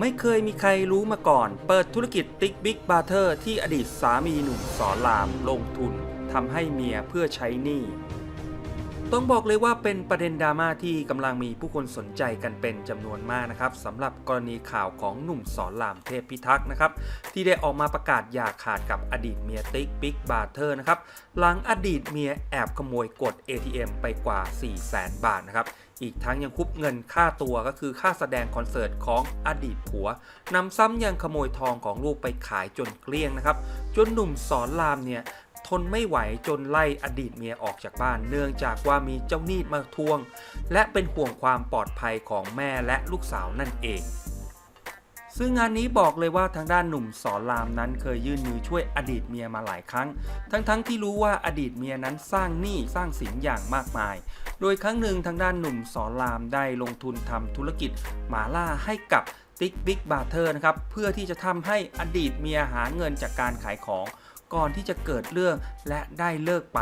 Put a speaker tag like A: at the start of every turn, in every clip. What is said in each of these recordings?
A: ไม่เคยมีใครรู้มาก่อน เปิดธุรกิจติ๊กบิ๊กบาร์เทอร์ที่อดีตสามีหนุ่มสอนรามลงทุนทำให้เมียเพื่อใช้หนี้ ต้องบอกเลยว่าเป็นประเด็นดราม่าที่กำลังมีผู้คนสนใจกันเป็นจำนวนมากนะครับสำหรับกรณีข่าวของหนุ่มสอนรามเทพพิทักษ์นะครับที่ได้ออกมาประกาศอย่าขาดกับอดีตเมียติ๊กบิ๊กบาร์เทอร์นะครับหลังอดีตเมียแอบขโมยกด ATM ไปกว่า 4 0 0แสนบาทนะครับอีกทั้งยังคุบเงินค่าตัวก็คือค่าแสดงคอนเสิร์ตของอดีตผัวนำซ้ำยังขโมยทองของลูกไปขายจนเกลี้ยงนะครับจนหนุ่มสอนรามเนี่ย ทนไม่ไหวจนไล่อดีตเมียออกจากบ้าน เนื่องจากว่ามีเจ้าหนี้มาทวง และเป็นห่วงความปลอดภัยของแม่และลูกสาวนั่นเอง ซึ่งงานนี้บอกเลยว่าทางด้านหนุ่มสอนรามนั้นเคยยื่นมือช่วยอดีตเมียมาหลายครั้ง ทั้งๆทที่รู้ว่าอดีตเมียนั้นสร้างหนี้สร้างสินอย่างมากมาย โดยครั้งหนึ่งทางด้านหนุ่มสอนรามได้ลงทุนทำธุรกิจหมาล่าให้กับติ๊กบิ๊กบาร์เทอร์นะครับเพื่อที่จะทำให้อดีตเมียหาเงินจากการขายของ ก่อนที่จะเกิดเรื่องและได้เลิกไป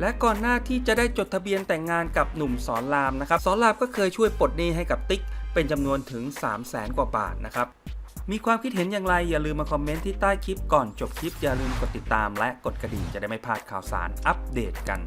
A: และก่อนหน้าที่จะได้จดทะเบียนแต่งงานกับหนุ่มสอนรามนะครับสอนรามก็เคยช่วยปลดหนี้ให้กับติ๊ก เป็นจำนวนถึง 3 0 0แสนกว่าบาทนะครับมีความคิดเห็นอย่างไร อย่าลืมมาคอมเมนต์ที่ใต้คลิปก่อนจบคลิป อย่าลืมกดติดตามและกดกระดิ่งจะได้ไม่พลาดข่าวสารอัปเดตกัน